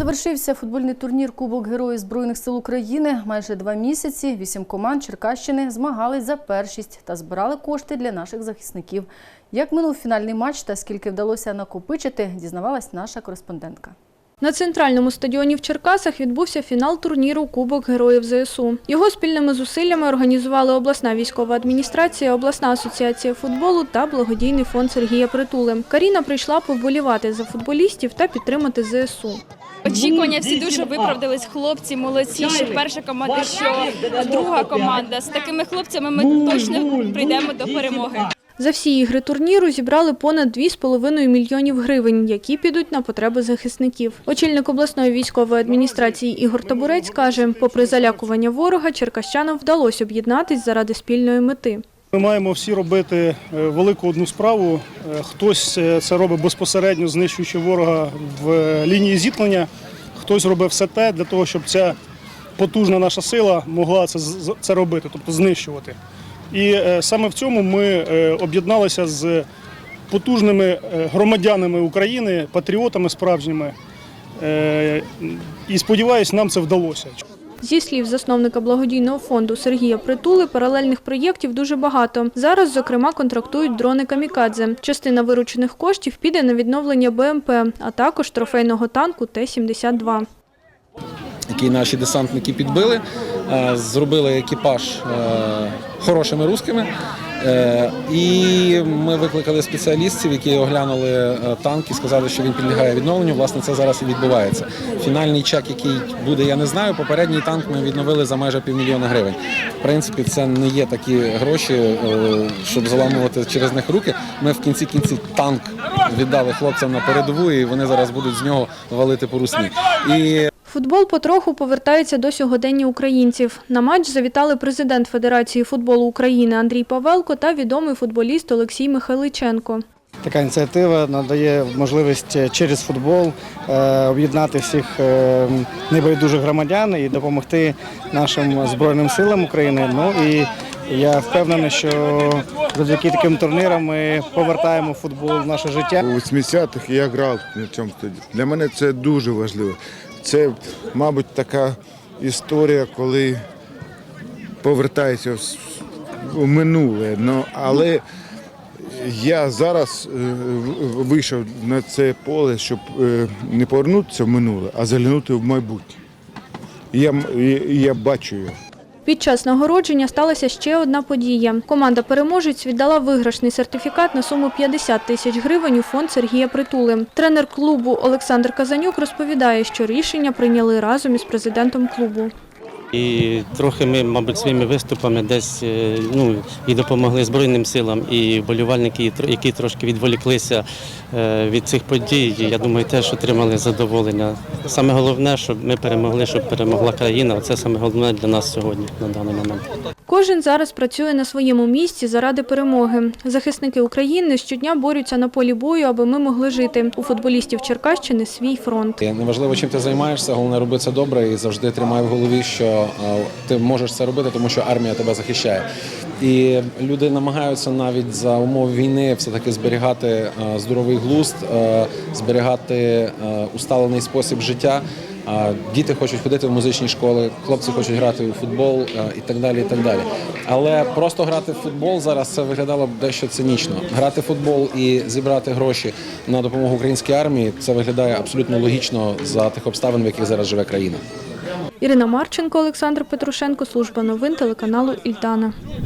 Завершився футбольний турнір Кубок Героїв Збройних сил України. Майже два місяці вісім команд Черкащини змагались за першість та збирали кошти для наших захисників. Як минув фінальний матч та скільки вдалося накопичити, дізнавалась наша кореспондентка. На центральному стадіоні в Черкасах відбувся фінал турніру Кубок Героїв ЗСУ. Його спільними зусиллями організували обласна військова адміністрація, обласна асоціація футболу та благодійний фонд Сергія Притули. Каріна прийшла повболівати за футболістів та підтримати ЗСУ. Очікування всі дуже виправдались. Хлопці молодці, що перша команда, що друга команда. З такими хлопцями ми точно прийдемо до перемоги. За всі ігри турніру зібрали понад 2,5 мільйонів гривень, які підуть на потреби захисників. Очільник обласної військової адміністрації Ігор Табурець каже, попри залякування ворога, черкащанам вдалося об'єднатись заради спільної мети. Ми маємо всі робити е, велику одну справу. Е, Хтось е, це робить безпосередньо, знищуючи ворога в лінії зіткнення. Хтось робить все те для того, щоб ця потужна наша сила могла це, це робити, тобто знищувати. І саме в цьому ми об'єдналися з потужними громадянами України, патріотами справжніми. І сподіваюся, нам це вдалося. Зі слів засновника благодійного фонду Сергія Притули, паралельних проєктів дуже багато. Зараз, зокрема, контрактують дрони «Камікадзе». Частина виручених коштів піде на відновлення БМП, а також трофейного танку Т-72. який наші десантники підбили, е, зробили екіпаж е, хорошими русскими. Е, І ми викликали спеціалістів, які оглянули е, танк і сказали, що він підлягає відновленню. Власне, це зараз і відбувається. Фінальний чек, який буде, я не знаю. Попередній танк ми відновили за майже півмільйона гривень. В принципі, це не є такі гроші, е, щоб заламувати через них руки. Ми в кінці кінці танк віддали хлопцям на передову, і вони зараз будуть з нього валити по русні. І Футбол потроху повертається до сьогодення українців. На матч завітали президент Федерації футболу України Андрій Павелко та відомий футболіст Олексій Михайличенко. Така ініціатива надає можливість через футбол е, об'єднати всіх е, небайдужих громадян і допомогти нашим збройним силам України. Ну і я впевнений, що завдяки таким турнірам ми повертаємо футбол в наше життя. У 80-х я грав на цьому стадіоні. Для мене це дуже важливо. Це, мабуть, така історія, коли повертається в минуле. Ну, але я зараз е, вийшов на це поле, щоб е, не повернутися в минуле, а заглянути в майбутнє. Я, я бачу його. Під час нагородження сталася ще одна подія. Команда переможець віддала виграшний сертифікат на суму 50 тисяч гривень у фонд Сергія Притули. Тренер клубу Олександр Казанюк розповідає, що рішення прийняли разом із президентом клубу. І трохи ми, мабуть, своїми виступами десь е, ну, і допомогли Збройним силам, і болівальники, які трошки відволіклися е, від цих подій, я думаю, теж отримали задоволення. Саме головне, щоб ми перемогли, щоб перемогла країна. Це саме головне для нас сьогодні на даний момент. Кожен зараз працює на своєму місці заради перемоги. Захисники України щодня борються на полі бою, аби ми могли жити. У футболістів Черкащини свій фронт. Неважливо, чим ти займаєшся, головне робити це добре і завжди тримай в голові, що е, ти можеш це робити, тому що армія тебе захищає. І люди намагаються навіть за умов війни все-таки зберігати е, здоровий глузд, е, зберігати е, усталений спосіб життя. Діти хочуть ходити в музичні школи, хлопці хочуть грати у футбол і так далі. і так далі. Але просто грати в футбол зараз це виглядало б дещо цинічно. Грати в футбол і зібрати гроші на допомогу українській армії це виглядає абсолютно логічно за тих обставин, в яких зараз живе країна. Ірина Марченко, Олександр Петрушенко, служба новин телеканалу Ільдана.